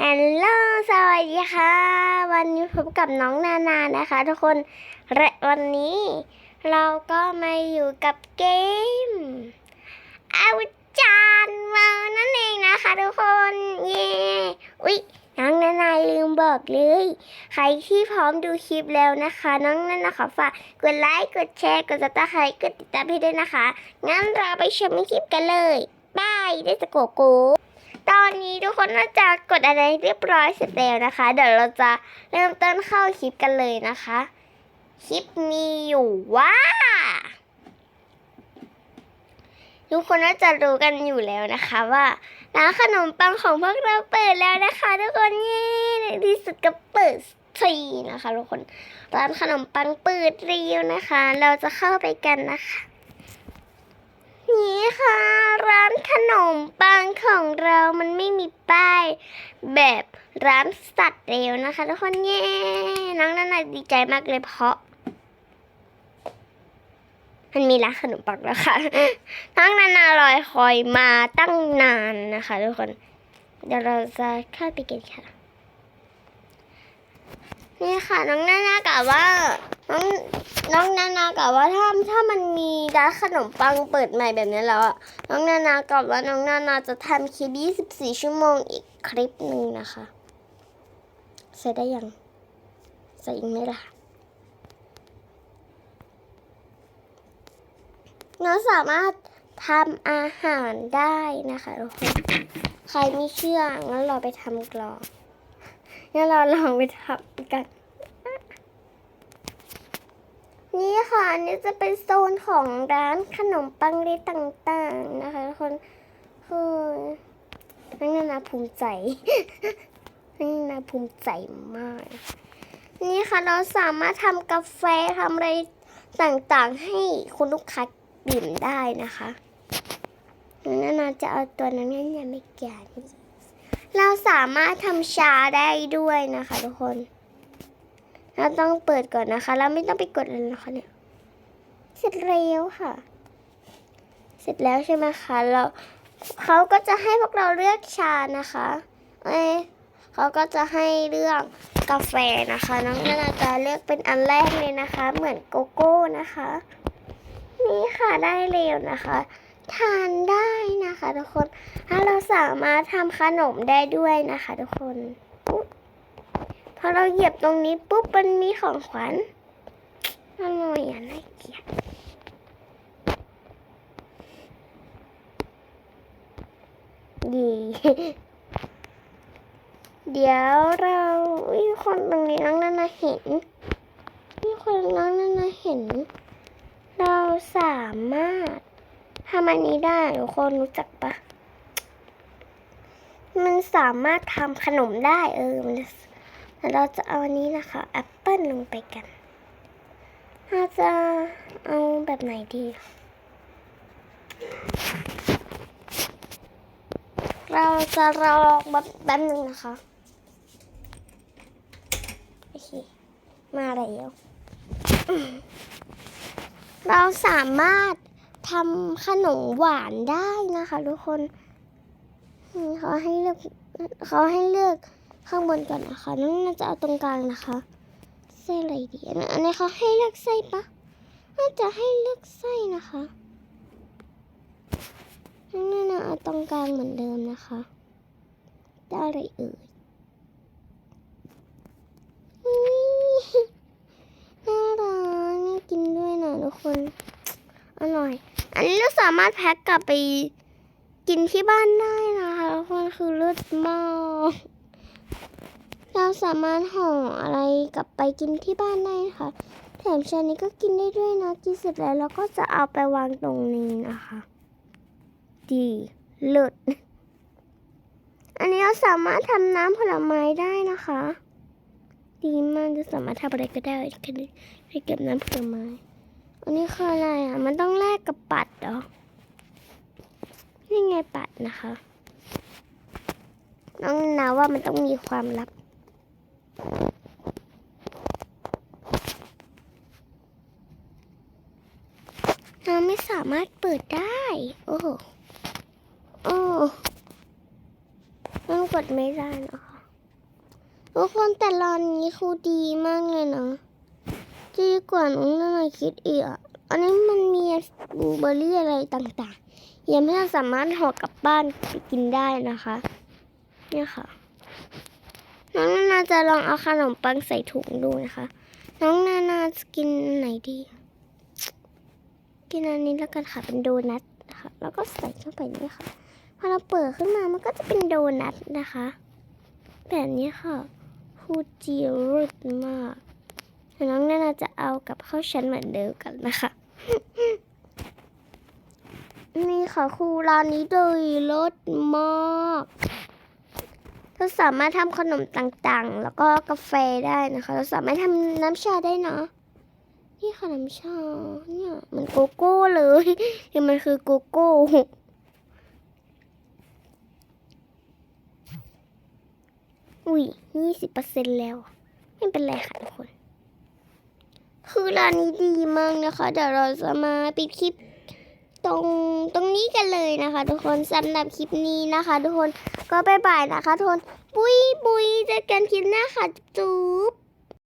ฮัลโหล สวัสดีค่ะ วันนี้พบกับน้องนานานะคะ ทุกคนและวันนี้เราก็มาอยู่กับเกมอาจารย์มานั่นเองนะคะทุกคน เย้ อุ๊ย น้องนานาลืมบอกเลย ใครที่พร้อมดูคลิปแล้วนะคะ น้องนานาขอฝากกดไลค์ กดแชร์ กดซับสไครต์กดติดตามให้ด้วยนะคะ งั้นเราไปชมคลิปกันเลยบายได้สโกโก้ ตอนนี้ทุกคนน่าจะกดอะไรเรียบร้อยเสร็จแล้วนะคะ เดี๋ยวเราจะเริ่มต้นเข้าคลิปกันเลยนะคะ คลิปมีอยู่ว่า ทุกคนน่าจะรู้กันอยู่แล้วนะคะว่าร้านขนมปังของพวกเราเปิดแล้วนะคะ ทุกคนเย้ในที่สุดก็เปิดทีนะคะทุกคนร้านขนมปังเปิดเรียวนะคะ เราจะเข้าไปกันนะคะ นี่ค่ะ ร้านขนมปังของเรามันไม่มีป้าย แบบร้านสัตว์เร็วนะคะทุกคนเย้น้องนานาดีใจมากเลยเพราะ มันมีร้านขนมปังแล้วค่ะน้องนานาลอยคอยมาตั้งนานนะคะทุกคน เดี๋ยวเราจะเข้าไปกันค่ะ นี่ค่ะน้องนานากะว่าน้องน้องนานากะว่าถ้าถ้ามันมีร้านขนมปังเปิดใหม่แบบนี้แล้วอะน้องนานากะว่าน้องนานาจะทำคลิป 24 ชั่วโมงอีกคลิปหนึ่งนะคะใส่ได้ยังใส่อีกไหมล่ะน้องสามารถทำอาหารได้นะคะทุกคนใครไม่เชื่องั้นเราไปทำกลอง งั้นเราลองไปทำกัน นี่ค่ะอันนี่จะเป็นโซนของร้านขนมปังเล็กต่างๆนะคะทุกคนคือนั่นนาภูมิใจนั่นนาภูมิใจมาก นี่ค่ะเราสามารถทำกาแฟทำอะไรต่างๆ ให้คุณลูกค้าดื่มได้นะคะนานาจะเอาตัวนั้นนี่ยยังไม่แก่นี่ เราสามารถทำชาได้ด้วยนะคะทุกคน เราต้องเปิดก่อนนะคะแล้วไม่ต้องไปกดเลยนะคะเนี่ย เสร็จแล้วค่ะ เสร็จแล้วใช่ไหมคะเราเขาก็จะให้พวกเราเลือกชานะคะ เอ้ยเขาก็จะให้เลือกกาแฟนะคะ น้องนานาจะเลือกเป็นอันแรกเลยนะคะ เหมือนโกโก้นะคะ นี่ค่ะได้เร็วนะคะ ทานได้นะคะทุกคน ถ้าเราสามารถทำขนมได้ด้วยนะคะ ทุกคนอุ๊ยพอเราเหยียบตรงนี้ปุ๊บมันมีของขวัญอร่อยอะน่าเกลียดดีเดี๋ยวเราอุ้ยคนตรงนี้น้องนานาเห็นนี่คนน้องนานาเห็น เราสามารถ ทำอันนี้ได้ทุกคนรู้จักปะมันสามารถทำขนมได้เออมันเราจะเอาอันนี้นะคะแอปเปิลลงไปกันเราจะเอาแบบไหนดี เราจะรอแบบแป๊บนึงนะคะโอเคมาแล้วเราสามารถ ทำขนมหวานได้นะคะทุกคนเขาให้เลือกเขาให้เลือกข้างบนก่อนนะคะนั่นน่าจะเอาตรงกลางนะคะไส้อะไรดีอันนี้เขาให้เลือกไส้ปะน่าจะให้เลือกไส้นะคะนั่นนะเอาตรงกลางเหมือนเดิมนะคะได้อะไรเอ่ยอุ๊ยน่ารักน่ากินด้วยนะทุกคน อร่อย อันนี้เราสามารถแพ็คกลับไปกินที่บ้านได้นะคะทุกคนคือเลิศมากเราสามารถห่ออะไรกลับไปกินที่บ้านได้ค่ะแถมชานี้ก็กินได้ด้วยนะกินเสร็จแล้วเราก็จะเอาไปวางตรงนี้นะคะ ดีเลิศอันนี้เราสามารถทำน้ำผลไม้ได้นะคะ ดีมากจะสามารถทำอะไรก็ได้แค่ให้เก็บน้ำผลไม้ อันนี้คืออะไรอะ มันต้องแลกกับปัดเหรอ นี่ไงปัดนะคะ น้องนาว่ามันต้องมีความลับ เราไม่สามารถเปิดได้ โอ้โหโอ้มันกดไม่ได้นะคะทุกคนแต่ร้านนี้คือดีมากเลยนะ ดีกว่าน้องนานาคิดอีกอะอันนี้มันมีบลูเบอร์รี่อะไรต่างๆยังไม่สามารถห่อกลับบ้านไปกินได้นะคะ เนี่ยค่ะ น้องนานาจะลองเอาขนมปังใส่ถุงดูนะคะ น้องนานาจะกินไหนดี กินอันนี้แล้วกันค่ะเป็นโดนัทนะคะแล้วก็ใส่เข้าไปนี่ค่ะ พอเราเปิดขึ้นมามันก็จะเป็นโดนัทนะคะ แบบนี้ค่ะคูจีรุดมาก น้องนานาจะเอากับข้าวชั้นเหมือนเดิมกันนะคะ นี่ค่ะครูร้านนี้เลยรสมากเราสามารถทำขนมต่างๆ แล้วก็กาแฟได้นะคะ เราสามารถทำน้ำชาได้เนาะนี่ค่ะน้ำชาเนี่ยมันโกโก้เลยคือมันคือโกโก้อุ้ยยี่สิบเปอร์เซ็นแล้ว ไม่เป็นไรค่ะทุกคน คือร้านนี้ดีมากนะคะ เดี๋ยวเราจะมาปิดคลิปตรงตรงนี้กันเลยนะคะ ทุกคนสำหรับคลิปนี้นะคะ ทุกคนก็บายบายนะคะทุกคนปุ้ยปุ้ยเจอกันคลิปหน้าค่ะจุ๊บ